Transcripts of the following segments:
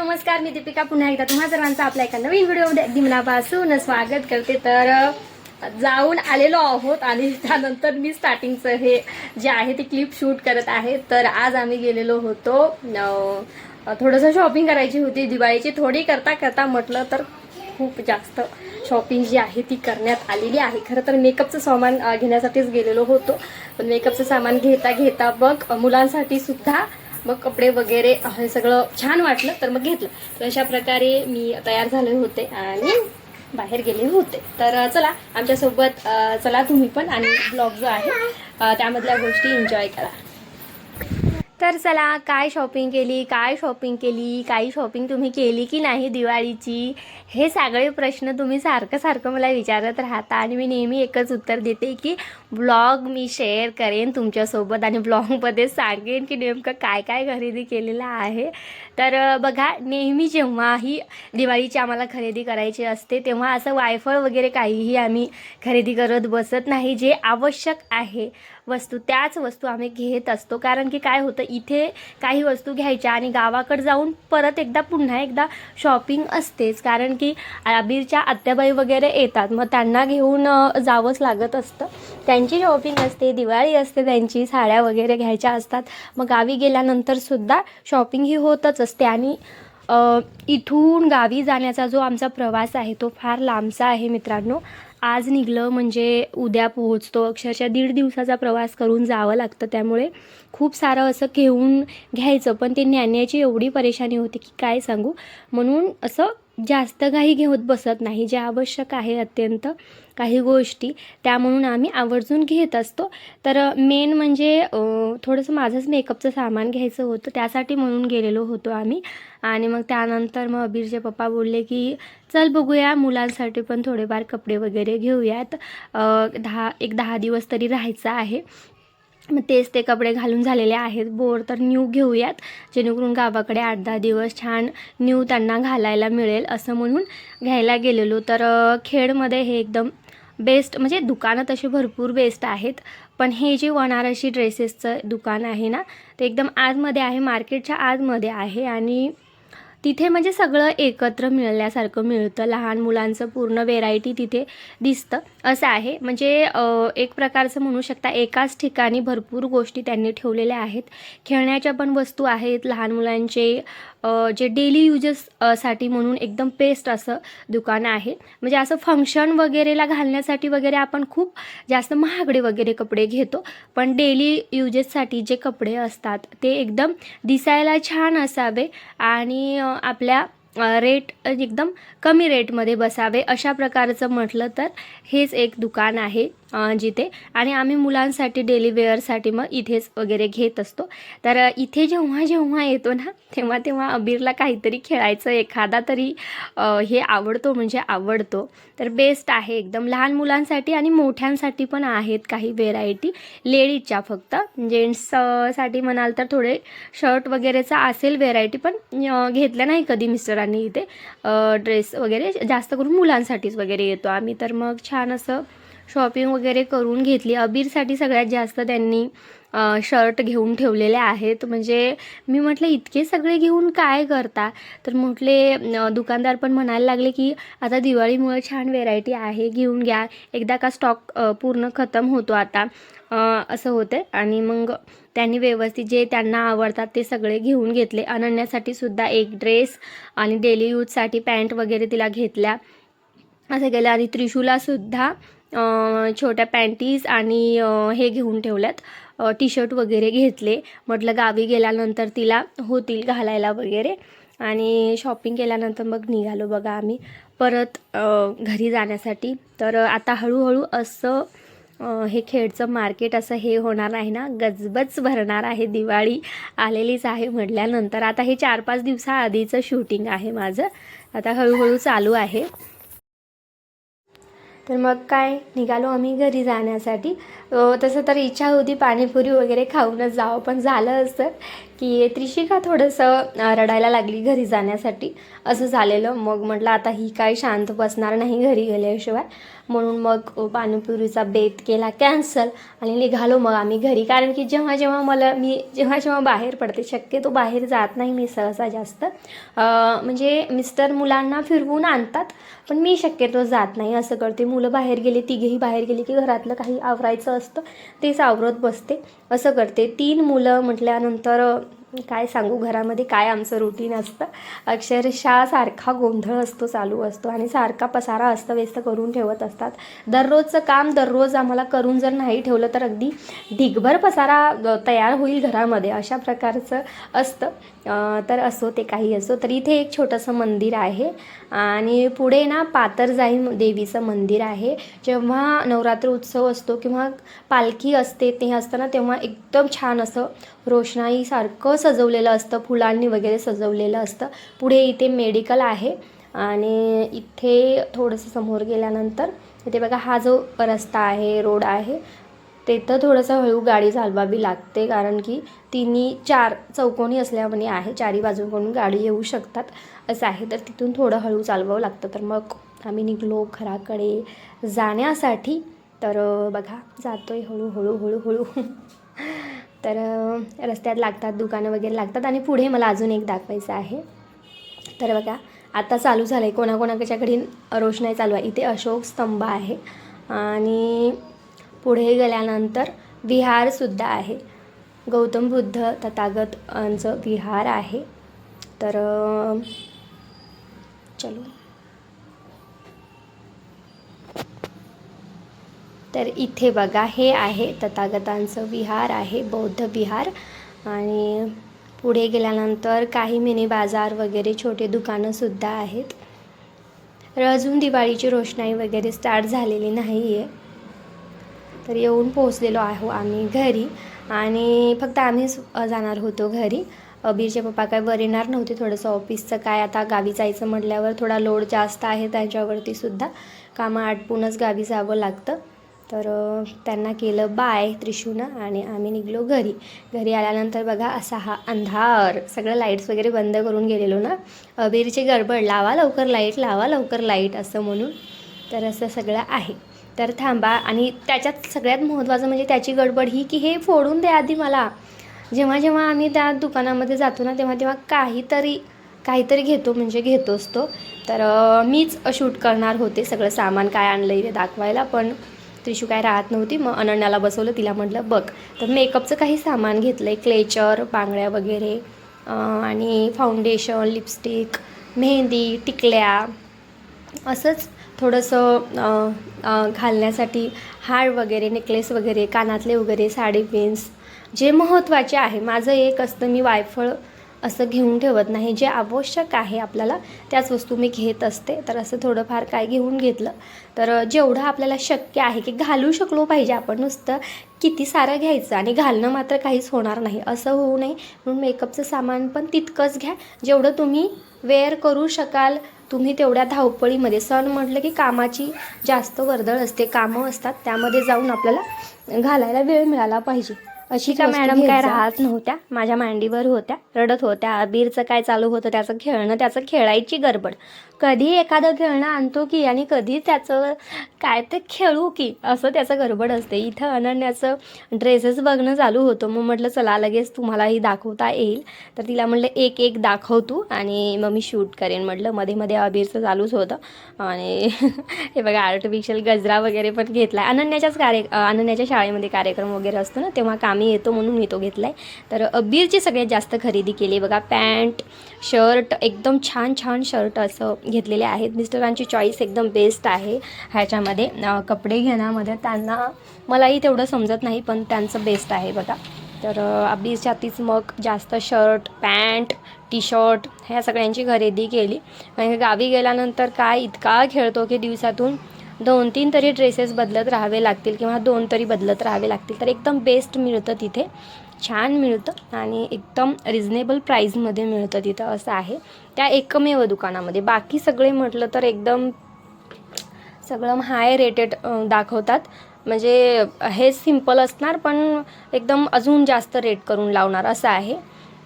नमस्कार मी दीपिका. पुन्हा एकदा तुम्हा सर्वांचं आपल्या एका नवीन व्हिडिओमध्ये अगदी मनापासून स्वागत करते. तर जाऊन आलेलो आहोत आणि त्यानंतर मी स्टार्टिंगचं हे जे आहे ते क्लिप शूट करत आहे. तर आज आम्ही गेलेलो होतो थोडंसं शॉपिंग करायची होती. दिवाळीची थोडी करता करता म्हटलं तर खूप जास्त शॉपिंग जी आहे ती करण्यात आलेली आहे. खरं तर मेकअपचं सामान घेण्यासाठीच गेलेलो होतो. पण मेकअपचं सामान घेता घेता बघ मुलांसाठी सुद्धा मग कपडे वगैरे हे सगळं छान वाटलं तर मग घेतलं. तर अशा प्रकारे मी तयार झाले होते आणि बाहेर गेले होते. तर चला आमच्यासोबत चला तुम्ही पण आणि ब्लॉग जो आहे त्यामधल्या गोष्टी एन्जॉय करा. तर चला काय शॉपिंग केली काय शॉपिंग केली काही शॉपिंग तुम्ही केली की नाही दिवाळीची? हे सगळे प्रश्न तुम्ही सारखं सारखं मला विचारत राहता आणि मी नेहमी एकच उत्तर देते की ब्लॉग मी शेअर करेन तुमच्यासोबत आणि ब्लॉगमध्ये सांगेन की नेमकं काय काय खरेदी केलेलं आहे. तर बघा नेहमी जेव्हाही दिवाळीची आम्हाला खरेदी करायची असते तेव्हा असं वायफळ वगैरे काहीही आम्ही खरेदी करत बसत नाही जे आवश्यक आहे. वस्तू त्याच वस्तू आम्ही घेत असतो. कारण की काय होतं इथे काही वस्तू घ्यायच्या आणि गावाकडे जाऊन परत एकदा पुन्हा एकदा शॉपिंग असतेच. कारण की आबीरच्या आत्याबाई वगैरे येतात. मग त्यांना घेऊन जावंच लागत असतं. त्यांची शॉपिंग असते दिवाळी असते त्यांची साड्या वगैरे घ्यायच्या असतात. मग गावी गेल्यानंतरसुद्धा शॉपिंग ही होतच असते. आणि इथून गावी जाण्याचा जो आमचा प्रवास आहे तो फार लांबचा आहे मित्रांनो. आज निघलं म्हणजे उद्या पोहोचतो. अक्षरशः दीड दिवसाचा प्रवास करून जावं लागतं. त्यामुळे खूप सारं असं घेऊन घ्यायचं. पण ते न्याण्याची एवढी परेशानी होती की काय सांगू? म्हणून असं जास्त काही घेऊत बसत नाही. जे आवश्यक आहे अत्यंत काही गोष्टी त्या म्हणून आम्ही आवर्जून घेत असतो. तर मेन म्हणजे थोडंसं माझंच मेकअपचं सामान घ्यायचं होतं. त्यासाठी म्हणून गेलेलो होतो आम्ही. आणि मग त्यानंतर मग अबीरचे पप्पा बोलले की चल बघूया मुलांसाठी पण थोडेफार कपडे वगैरे घेऊयात. दहा एक दहा दिवस तरी राहायचं आहे. मग तेच ते कपडे घालून झालेले आहेत. बोर तर न्यू घेऊयात. जेणेकरून गावाकडे आठ दहा दिवस छान न्यू त्यांना घालायला मिळेल असं म्हणून घ्यायला गेलेलो. तर खेडमध्ये हे एकदम बेस्ट म्हणजे दुकानं तशी भरपूर बेस्ट आहेत. पण हे जे बनारसी ड्रेसेसचं दुकान आहे ना ते एकदम आतमध्ये आहे मार्केटच्या आतमध्ये आहे आणि तिथे म्हणजे सगळं एकत्र मिळल्यासारखं मिळतं. लहान मुलांचं पूर्ण व्हेरायटी तिथे दिसतं. असं आहे. म्हणजे एक प्रकारचं म्हणू शकता एकाच ठिकाणी भरपूर गोष्टी त्यांनी ठेवलेल्या आहेत. खेळण्याच्या पण वस्तू आहेत. लहान मुलांचे जे डेली युजेस साठी म्हणून एकदम बेस्ट असं दुकान आहे. म्हणजे असं फंक्शन वगैरेला घालण्यासाठी वगैरे आपण खूप जास्त महागडे वगैरे कपडे घेतो. पण डेली युजेससाठी जे कपडे असतात ते एकदम दिसायला छान असावे. आणि आपल्या रेट एकदम कमी रेटमध्ये बसावे अशा प्रकारचं म्हटलं तर हेच एक दुकान आहे. जिथे. आणि आम्ही मुलांसाठी डेली वेअरसाठी मग इथेच वगैरे घेत असतो. तर इथे जेव्हा जेव्हा येतो ना तेव्हा तेव्हा अबीरला काहीतरी खेळायचं एखादा तरी हे आवडतो म्हणजे आवडतो. तर बेस्ट आहे एकदम. लहान मुलांसाठी आणि मोठ्यांसाठी पण आहेत काही व्हेरायटी लेडीजच्या फक्त. जेंट्ससाठी म्हणाल तर थोडे शर्ट वगैरेचा असेल व्हेरायटी पण घेतलं नाही कधी मिस्टरांनी इथे. ड्रेस वगैरे जास्त करून मुलांसाठीच वगैरे येतो आम्ही. तर मग छान असं शॉपिंग वगैरे करून घेतली. अबीरसाठी सगळ्यात जास्त त्यांनी शर्ट घेऊन ठेवलेले आहेत. म्हणजे मी म्हटलं इतके सगळे घेऊन काय करता? तर म्हटले दुकानदार पण म्हणायला लागले की आता दिवाळीमुळे छान व्हेरायटी आहे घेऊन घ्या. एकदा का स्टॉक पूर्ण खतम होतो आता. असं होते. आणि मग त्यांनी व्यवस्थित जे त्यांना आवडतात ते सगळे घेऊन घेतले. अनन्यासाठी सुद्धा एक ड्रेस आणि डेली यूजसाठी पॅन्ट वगैरे तिला घेतल्या. असं केलं. आणि त्रिशूलासुद्धा छोट्या पॅन्टीज आणि हे घेऊन ठेवल्यात. टी शर्ट वगैरे घेतले. म्हटलं गावी गेल्यानंतर तिला होतील घालायला वगैरे. आणि शॉपिंग केल्यानंतर मग निघालो बघा आम्ही. परत घरी जाण्यासाठी. तर आता हळूहळू असं हे खेडचं मार्केट असं हे होणार आहे ना. गजबच भरणार आहे. दिवाळी आलेलीच आहे म्हटल्यानंतर. आता हे चार पाच दिवसाआधीचं शूटिंग आहे माझं. आता हळूहळू चालू आहे. तर मग काय निघालो आम्ही घरी जाण्यासाठी. तसं तर इच्छा होती पाणीपुरी वगैरे खाऊनच जावं पण झालं असं की त्रिशिका थोडंसं रडायला लागली घरी जाण्यासाठी. असं झालेलं. मग म्हटलं आता ही काय शांत बसणार नाही घरी गेल्याशिवाय. म्हणून मग पाणीपुरीचा बेत केला कॅन्सल आणि निघालो मग आम्ही घरी. कारण की जेव्हा जेव्हा मला मी जेव्हा जेव्हा बाहेर पडते शक्यतो बाहेर जात नाही मी सहसा जास्त. म्हणजे मिस्टर मुलांना फिरवून आणतात पण मी शक्यतो जात नाही. असं करते. मुलं बाहेर गेले तिघेही बाहेर गेले की घरातलं काही आवरायचं असतं तेच आवरत बसते. असं करते. तीन मुलं म्हटल्यानंतर काय सांगू? घरामध्ये काय आमचं रुटीन असतं? अक्षरशः सारखा गोंधळ असतो चालू असतो आणि सारखा पसारा अस्तव्यस्त करून ठेवत असतात. दररोजचं काम दररोज आम्हाला करून जर नाही ठेवलं तर अगदी ढिगभर पसारा तयार होईल घरामध्ये. अशा प्रकारचं असतं. तर असो ते काही असो. तर इथे एक छोटंसं मंदिर आहे आणि पुढे ना पातरजाई देवीचं मंदिर आहे. जेव्हा नवरात्र उत्सव असतो किंवा पालखी असते ते असताना तेव्हा एकदम छान असं रोषणाईसारखं सजवलेलं असतं फुलांनी वगैरे सजवलेलं असतं. पुढे इथे मेडिकल आहे आणि इथे थोडंसं समोर गेल्यानंतर इथे बघा हा जो रस्ता आहे रोड आहे तिथं थोडंसं हळू गाडी चालवावी लागते कारण की तिन्ही चार चौकोनी असल्यामुळे आहे. चारी बाजूकडून गाडी येऊ शकतात. असं आहे. तर तिथून थोडं हळू चालवावं लागतं. तर मग आम्ही निघलो घराकडे जाण्यासाठी. तर बघा जातो आहे हळूहळू हळूहळू तर रस्त्यात लागतात दुकानं वगैरे लागतात आणि पुढे मला अजून एक दाखवायचं आहे. तर बघा आता चालू झालं आहे कोणाकोणाच्याकडे रोषणाई चालू आहे. इथे अशोक स्तंभ आहे आणि पुढे गेल्यानंतर विहारसुद्धा आहे. गौतम बुद्ध तथागतांचं विहार आहे. तर चलो. तर इथे बघा हे आहे तथागतांचं विहार आहे बौद्ध विहार. आणि पुढे गेल्यानंतर काही मिनी बाजार वगैरे छोटे दुकानंसुद्धा आहेत. तर अजून दिवाळीची रोषणाई वगैरे स्टार्ट झालेली नाही आहे तर येऊन पोहोचलेलो आहो आम्ही घरी. आणि फक्त आम्हीच जाणार होतो घरी. अबीरचे पप्पा काय वर येणार नव्हते थोडंसं ऑफिसचं काय आता गावी जायचं म्हटल्यावर थोडा लोड जास्त आहे त्यांच्यावरतीसुद्धा कामं आटपूनच गावी जावं लागतं. तर त्यांना केलं बाय त्रिशूनं आणि आम्ही निघलो घरी. घरी आल्यानंतर बघा असा हा अंधार. सगळं लाईट्स वगैरे बंद करून गेलेलो ना. अबेरीचे गडबड लावा लवकर लाइट लावा लवकर लाइट असं म्हणून. तर असं सगळं आहे. तर थांबा आणि त्याच्यात सगळ्यात महत्त्वाचं म्हणजे त्याची गडबड ही की हे फोडून द्या आधी मला. जेव्हा जेव्हा आम्ही त्या दुकानामध्ये जातो ना तेव्हा तेव्हा काहीतरी काहीतरी घेतो म्हणजे घेतोच तो. तर मीच शूट करणार होते सगळं सामान काय आणलं आहे ते दाखवायला पण त्रिशू काय राहत नव्हती. मग अनन्याला बसवलं. तिला म्हटलं बघ तर मेकअपचं काही सामान घेतलं आहे क्लेचर बांगड्या वगैरे आणि फाउंडेशन लिपस्टिक मेहंदी टिकल्या. असंच थोडंसं घालण्यासाठी हार वगैरे नेकलेस वगैरे कानातले वगैरे साडी पिन्स जे महत्त्वाचे आहे. माझं एक असतं मी वायफळ असं घेऊन ठेवत नाही. जे आवश्यक आहे आपल्याला त्याच वस्तू मी घेत असते. तर असं थोडंफार काय घेऊन घेतलं? तर जेवढं आपल्याला शक्य आहे की घालू शकलो पाहिजे आपण नुसतं किती सारं घ्यायचं आणि घालणं मात्र काहीच होणार नाही. असं होऊ नये. म्हणून मेकअपचं सामान पण तितकंच घ्या. जेवढं तुम्ही वेअर करू शकाल तुम्ही तेवढ्या धावपळीमध्ये. सण म्हटलं की कामाची जास्त वर्दळ असते कामं असतात त्यामध्ये जाऊन आपल्याला घालायला वेळ मिळाला पाहिजे. अशी का वस्तू मॅडम काय. राहत नव्हत्या. माझ्या मांडीवर होत्या रडत होत्या. अबीरचं काय चालू होतं त्याचं खेळणं त्याचं खेळायची गडबड. कधी एखादं खेळणं आणतो की आणि कधी त्याचं काय ते खेळू की असं त्याचं गडबड असते. इथं अनन्याचं ड्रेसेस बघणं चालू होतं. मग म्हटलं चला लगेच तुम्हालाही दाखवता येईल. तर तिला म्हटलं एक एक दाखव तू. आणि मग मी शूट करेन. म्हटलं मध्ये मध्ये अबीरचं चालूच होतं. आणि हे बघा आर्टिफिशियल गजरा वगैरे पण घेतला अनन्याच्याच कार्य अनन्याच्या शाळेमध्ये कार्यक्रम वगैरे असतो ना तेव्हा कामी येतो म्हणून मी तो घेतला आहे तर अबीरची सगळ्यात जास्त खरेदी केली. बघा पॅन्ट शर्ट एकदम छान छान शर्ट असं घेतलेले आहेत. मिस्टरांची चॉईस एकदम बेस्ट आहे ह्याच्यामध्ये. कपडे घेण्यामध्ये त्यांना मलाही तेवढं समजत नाही पण त्यांचं बेस्ट आहे बघा. तर अबीरच्या तीच मग जास्त शर्ट पॅन्ट टी शर्ट ह्या सगळ्यांची खरेदी केली. आणि गावी गेल्यानंतर काय इतका खेळतो की दिवसातून दोन तीन तरी ड्रेसेस बदलत राहावे लागतील किंवा दोन तरी बदलत राहावे लागतील. तर एकदम बेस्ट मिळतं तिथे. छान मिळतं आणि एकदम रिजनेबल प्राईजमध्ये मिळतं तिथं असं आहे. त्या एकमेव दुकानामध्ये. बाकी सगळे म्हटलं तर एकदम सगळं हाय रेटेड दाखवतात. म्हणजे हे सिंपल असणार पण एकदम अजून जास्त रेट करून लावणार असं आहे.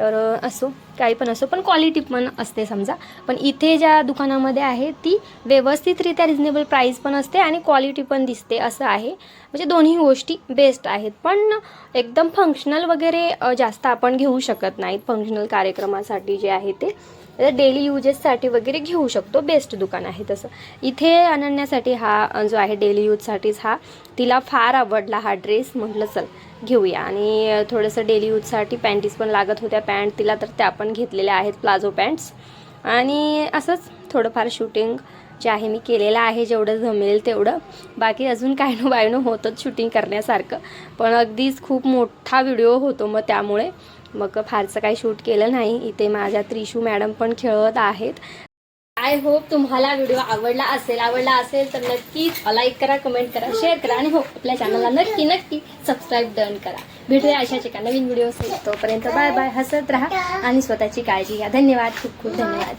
तर असो काही पण असो पण क्वालिटी पण असते समजा. पण इथे ज्या दुकानामध्ये आहे ती व्यवस्थितरित्या रिजनेबल प्राईस पण असते आणि क्वालिटी पण दिसते असं आहे. म्हणजे दोन्ही गोष्टी बेस्ट आहेत. पण एकदम फंक्शनल वगैरे जास्त आपण घेऊ शकत नाहीत. फंक्शनल कार्यक्रमासाठी जे आहे ते. डेली युजेससाठी वगैरे घेऊ शकतो. बेस्ट दुकान आहे तसं. इथे अनन्यासाठी हा जो आहे डेली यूजसाठीच हा तिला फार आवडला हा ड्रेस म्हटलं चल घेऊया. आणि थोडंसं डेली यूजसाठी पॅन्टीज पण लागत होत्या. पॅन्ट तिला तर त्या पण घेतलेल्या आहेत प्लाझो पॅन्ट्स आणि असंच थोडंफार शूटिंग जे आहे मी केलेलं आहे. जेवढं जमेल तेवढं. बाकी अजून काय नो बायनो होतंच शूटिंग करण्यासारखं. पण अगदीच खूप मोठा व्हिडिओ होतो मग त्यामुळे. मग फारसं काही शूट केलं नाही. इथे माझ्या त्रिशू मॅडम पण खेळत आहेत. आय होप तुम्हाला व्हिडिओ आवडला असेल आवडला असेल तर नक्कीच लाईक करा कमेंट करा शेअर करा आणि हो आपल्या चॅनलला नक्की नक्की सबस्क्राईब डन करा. भेटूया अशाच एका नवीन व्हिडिओ तोपर्यंत बाय बाय हसत राहा आणि स्वतःची काळजी घ्या. धन्यवाद खूप खूप धन्यवाद.